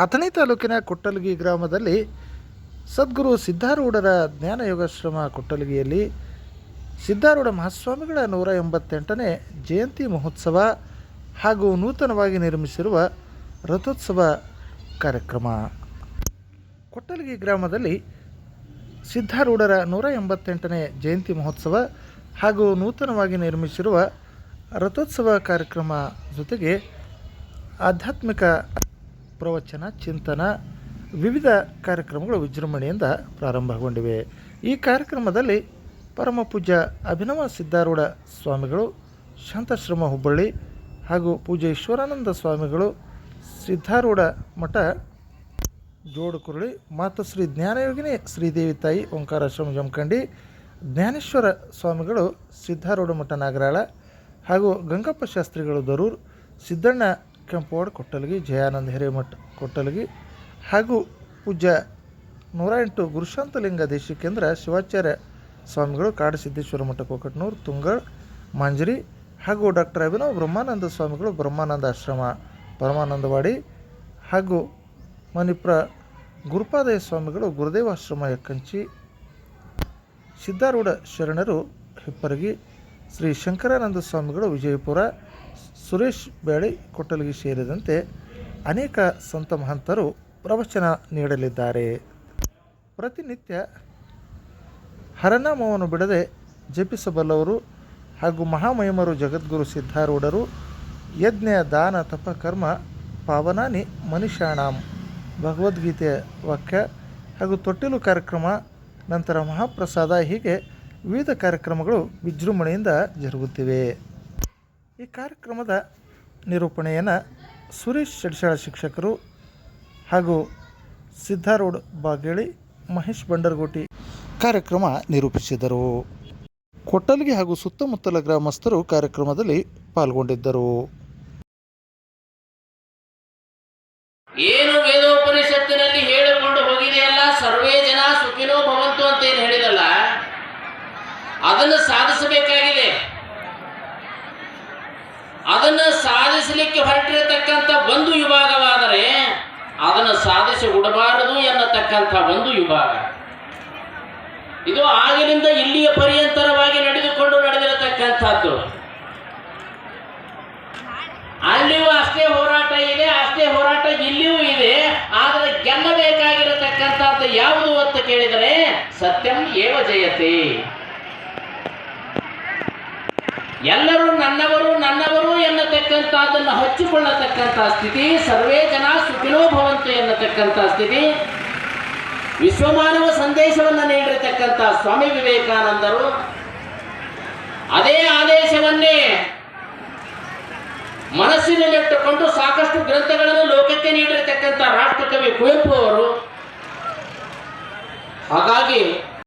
ಅಥಣಿ ತಾಲೂಕಿನ ಕೊಟ್ಟಲಗಿ ಗ್ರಾಮದಲ್ಲಿ ಸದ್ಗುರು ಸಿದ್ಧಾರೂಢರ ಜ್ಞಾನ ಯೋಗಾಶ್ರಮ ಕೊಟ್ಟಲಗಿಯಲ್ಲಿ ಸಿದ್ಧಾರೂಢ ಮಹಾಸ್ವಾಮಿಗಳ ನೂರ ಎಂಬತ್ತೆಂಟನೇ ಜಯಂತಿ ಮಹೋತ್ಸವ ಹಾಗೂ ನೂತನವಾಗಿ ನಿರ್ಮಿಸಿರುವ ರಥೋತ್ಸವ ಕಾರ್ಯಕ್ರಮ. ಕೊಟ್ಟಲಗಿ ಗ್ರಾಮದಲ್ಲಿ ಸಿದ್ಧಾರೂಢರ ನೂರ ಎಂಬತ್ತೆಂಟನೇ ಜಯಂತಿ ಮಹೋತ್ಸವ ಹಾಗೂ ನೂತನವಾಗಿ ನಿರ್ಮಿಸಿರುವ ರಥೋತ್ಸವ ಕಾರ್ಯಕ್ರಮ ಜೊತೆಗೆ ಆಧ್ಯಾತ್ಮಿಕ ಪ್ರವಚನ, ಚಿಂತನ, ವಿವಿಧ ಕಾರ್ಯಕ್ರಮಗಳು ವಿಜೃಂಭಣೆಯಿಂದ ಪ್ರಾರಂಭಗೊಂಡಿವೆ. ಈ ಕಾರ್ಯಕ್ರಮದಲ್ಲಿ ಪರಮ ಪೂಜ್ಯ ಅಭಿನವ ಸಿದ್ಧಾರೂಢ ಸ್ವಾಮಿಗಳು, ಶಾಂತಶ್ರಮ ಹುಬ್ಬಳ್ಳಿ ಹಾಗೂ ಪೂಜ್ಯ ಈಶ್ವರಾನಂದ ಸ್ವಾಮಿಗಳು, ಸಿದ್ಧಾರೂಢ ಮಠ, ಜೋಡುಕುರುಳಿ, ಮಾತಶ್ರೀ ಜ್ಞಾನಯೋಗಿನಿ, ಶ್ರೀದೇವಿ ತಾಯಿ, ಓಂಕಾರಾಶ್ರಮ ಜಮಖಂಡಿ ಜ್ಞಾನೇಶ್ವರ ಸ್ವಾಮಿಗಳು, ಸಿದ್ಧಾರೂಢ ಮಠ ನಾಗರಾಳ ಹಾಗೂ ಗಂಗಪ್ಪ ಶಾಸ್ತ್ರಿಗಳು ದರೂರ್, ಸಿದ್ದಣ್ಣ ಕೆಂಪವಾಡ ಕೊಟ್ಟಲಗಿ, ಜಯಾನಂದ ಹಿರೇಮಠ, ಕೊಟ್ಟಲಗಿ ಹಾಗೂ ಪೂಜ್ಯ ನೂರ ಎಂಟು ಗುರುಶಾಂತಲಿಂಗ ದೇಶಿಕೇಂದ್ರ ಶಿವಾಚಾರ್ಯ ಸ್ವಾಮಿಗಳು ಕಾಡಸಿದ್ದೇಶ್ವರ ಮಠ, ಕೊಕಟ್ನೂರು ತುಂಗಳ್ ಮಾಂಜರಿ ಹಾಗೂ ಡಾಕ್ಟರ್ ಅಭಿನವ್ ಬ್ರಹ್ಮಾನಂದ ಸ್ವಾಮಿಗಳು ಬ್ರಹ್ಮಾನಂದ ಆಶ್ರಮ, ಪರಮಾನಂದವಾಡಿ ಹಾಗೂ ಮಣಿಪುರ ಗುರುಪಾದಯ ಸ್ವಾಮಿಗಳು ಗುರುದೇವಾಶ್ರಮ ಯಕ್ಕಂಚಿ ಸಿದ್ಧಾರೂಢ ಶರಣರು, ಹಿಪ್ಪರಗಿ, ಶ್ರೀ ಶಂಕರಾನಂದ ಸ್ವಾಮಿಗಳು, ವಿಜಯಪುರ ಸುರೇಶ್ ಬ್ಯಾಳಿ ಕೊಟ್ಟಲಿಗೆ ಸೇರಿದಂತೆ ಅನೇಕ ಸಂತ ಮಹಂತರು ಪ್ರವಚನ ನೀಡಲಿದ್ದಾರೆ. ಪ್ರತಿನಿತ್ಯ ಹರನಾಮವನ್ನು ಬಿಡದೆ ಜಪಿಸಬಲ್ಲವರು ಹಾಗೂ ಮಹಾಮಯಮರು ಜಗದ್ಗುರು ಸಿದ್ಧಾರೂಢರು ಯಜ್ಞ, ದಾನ, ತಪ, ಕರ್ಮ, ಪಾವನಾನಿ, ಮನುಷ್ಯಾಣಾಂ ಭಗವದ್ಗೀತೆಯ ವಾಕ್ಯ ಹಾಗೂ ತೊಟ್ಟಿಲು ಕಾರ್ಯಕ್ರಮ, ನಂತರ ಮಹಾಪ್ರಸಾದ ಹೀಗೆ ವಿವಿಧ ಕಾರ್ಯಕ್ರಮಗಳು ವಿಜೃಂಭಣೆಯಿಂದ ಜರುಗುತ್ತಿವೆ. ಈ ಕಾರ್ಯಕ್ರಮದ ನಿರೂಪಣೆಯನ್ನು ಸುರೇಶ್ ಶೆಡ್ಶಾಳ ಶಿಕ್ಷಕರು ಹಾಗೂ ಸಿದ್ಧಾರೂಢ ಬಾಗೇಳಿ, ಮಹೇಶ್ ಬಂಡರ್ಗೋಟಿ ಕಾರ್ಯಕ್ರಮ ನಿರೂಪಿಸಿದರು. ಕೊಟ್ಟಲಿಗೆ ಹಾಗೂ ಸುತ್ತಮುತ್ತಲ ಗ್ರಾಮಸ್ಥರು ಕಾರ್ಯಕ್ರಮದಲ್ಲಿ ಪಾಲ್ಗೊಂಡಿದ್ದರು. ಏನು ವೇದೋಪನಿಷತ್ತಿನಲ್ಲಿ ಹೇಳಿಕೊಂಡು ಹೋಗಿದೆಯಲ್ಲ? ಸರ್ವೇ ಜನ ಸುಖಿನೋ ಭವಂತು ಅಂತ ಏನು ಹೇಳಿದಲ್ಲ? ಅದನ್ನು ಸಾಧಿಸಬೇಕಾಗಿದೆ ಅದನ್ನು ಸಾಧಿಸಲಿಕ್ಕೆ ಹೊರಟಿರತಕ್ಕಂಥ ಒಂದು ವಿಭಾಗವಾದರೆ ಅದನ್ನು ಸಾಧಿಸಿ ಉಡಬಾರದು ಎನ್ನತಕ್ಕಂಥ ಒಂದು ವಿಭಾಗ. ಇದು ಆಗಿನಿಂದ ಇಲ್ಲಿಯ ಪರ್ಯಂತರವಾಗಿ ನಡೆದುಕೊಂಡು ನಡೆದಿರತಕ್ಕಂಥದ್ದು. ಅಲ್ಲಿಯೂ ಅಷ್ಟೇ ಹೋರಾಟ ಇದೆ, ಅಷ್ಟೇ ಹೋರಾಟ ಇಲ್ಲಿಯೂ ಇದೆ, ಆದರೆ ಗೆಲ್ಲಬೇಕಾಗಿರತಕ್ಕಂಥದ್ದು ಯಾವುದು ಅಂತ ಕೇಳಿದರೆ ಸತ್ಯಂ ಏವ ಜಯತೆ. ಎಲ್ಲರೂ ನನ್ನವರು ಎನ್ನತಕ್ಕಂಥದ್ದನ್ನು ಹಚ್ಚಿಕೊಳ್ಳತಕ್ಕಂಥ ಸ್ಥಿತಿ, ಸರ್ವೇ ಜನ ಸುಖಿನೋ ಭವಂತು ಎನ್ನತಕ್ಕಂಥ ಸ್ಥಿತಿ, ವಿಶ್ವಮಾನವ ಸಂದೇಶವನ್ನು ನೀಡಿರತಕ್ಕಂಥ ಸ್ವಾಮಿ ವಿವೇಕಾನಂದರು. ಅದೇ ಆದೇಶವನ್ನೇ ಮನಸ್ಸಿನಲ್ಲಿಟ್ಟುಕೊಂಡು ಸಾಕಷ್ಟು ಗ್ರಂಥಗಳನ್ನು ಲೋಕಕ್ಕೆ ನೀಡಿರತಕ್ಕಂಥ ರಾಷ್ಟ್ರಕವಿ ಕುವೆಂಪು ಅವರು. ಹಾಗಾಗಿ